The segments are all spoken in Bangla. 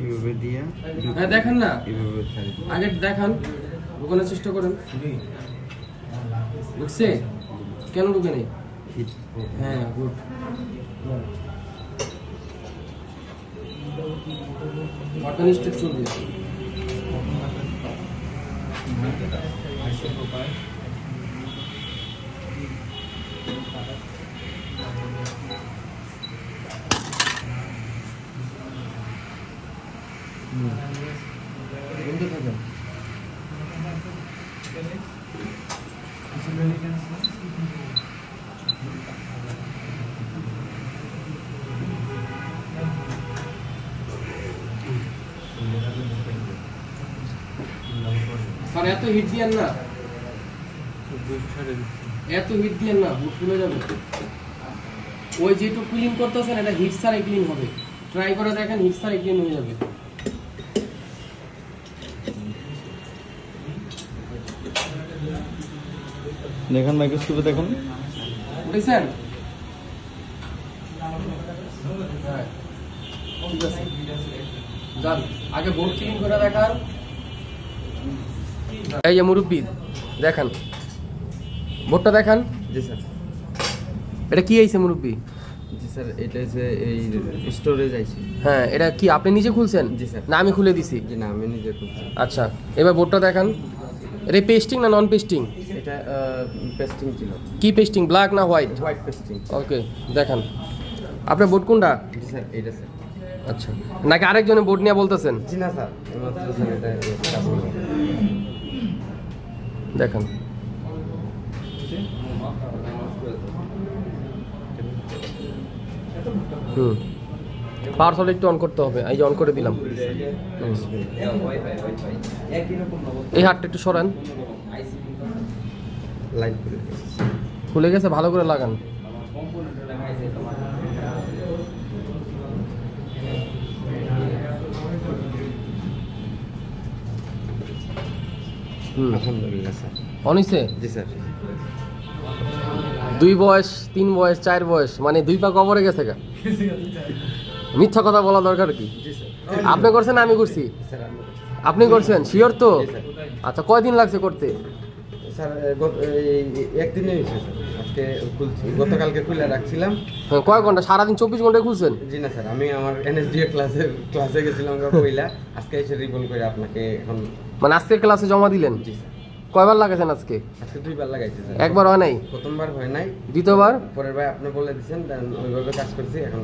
এইভাবে দিয়ে হ্যাঁ দেখেন না। এইভাবে আগে দেখান ঢুকানোর চেষ্টা করেন। ঢুকছে? কেন ঢুকে নেই? হ্যাঁ গুড স্টেপ চলবে। স্যার, এত হিট দিয়েন না। এত হিট দিয়েন না বুট খুলে যাবে। ওই যেটু ক্লিন করতেছেন, এটা হিট ছাড়াই ক্লিন হবে। ট্রাই করে দেখেন, হিট ছাড়াই ক্লিন হয়ে যাবে। দেখুন মাইক্রোস্কোপে দেখুন। উঠেছেন হ্যাঁ। ঠিক আছে। যান আগে বোর্ড ক্লিন করে দেখান। এই যে মুরব্বি দেখান। বোর্ডটা দেখান। জি স্যার। এটা কি আইছে মুরব্বি? জি স্যার এটা এই স্টোরেজ আইছে। হ্যাঁ এটা কি আপনি নিজে খুলছেন? জি, স্যার। না আমি খুলে দিছি। জি না আমি নিজে আচ্ছা এবার বোর্ডটা দেখান। এটা পেস্টিং না নন পেস্টিং এটা পেস্টিং ছিল। কি পেস্টিং ব্ল্যাক না হোয়াইট হোয়াইট পেস্টিং ওকে দেখান। আপনার বোর্ড কোনটা? স্যার এটা স্যার। আচ্ছা। নাকি আরেকজনের বোর্ড নিয়ে বলতেছেন? জি না স্যার। দেখান। হুম। পাওয়ার সল একটু অন করতে হবে। এই যে অন করে দিলাম। এই হাতটা একটু সরান। লাইন করে দিয়েছি। খুলে গেছে ভালো করে লাগান। হুম। আলহামদুলিল্লাহ স্যার। অনিছে জি স্যার। দুই বয়স তিন বয়স চার বয়স মানে দুই পা কবরে গেছে গা। মিথ্যা কথা বলা দরকার কি? আপনি করছেন আমি করছি? আপনি করছেন? শিওর তো। আচ্ছা কয়দিন লাগছে করতে? স্যার একদিনে হয়েছে আজকে খুলছি। গতকালকে খুলে রাখছিলাম। হ্যাঁ, কয় ঘণ্টা? সারাদিন চব্বিশ ঘন্টায় খুলছেন? জি না স্যার আমি আমার এনএসডিএ ক্লাসে গেছিলাম পয়লা আজকে এসে করে আপনাকে এখন মানে আজকে ক্লাসে জমা দিলেন? জি স্যার। কয়বার লাগাছেন আজকে? আজকে দুইবার লাগাইছি স্যার। একবার হয় নাই? প্রথমবার হয় নাই। দ্বিতীয়বার? পরের আপনি বলে দিচ্ছেন দেন ওইভাবে কাজ করছি এখন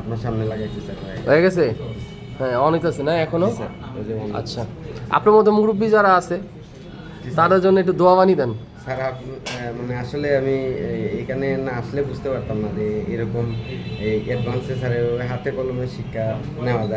আপনার সামনে লাগাইছি স্যার। হয়ে গেছে। হ্যাঁ আছে না এখনও। আচ্ছা। আপনার মতো মুরব্বী যারা আছে তাদের জন্য একটু দোয়া বানিয়ে দেন। স্যার মানে আসলে আমি এখানে না আসলে বুঝতে পারতাম না যে এরকম এই অ্যাডভান্সে স্যার হাতে কলমে শিক্ষা নেওয়া যায়।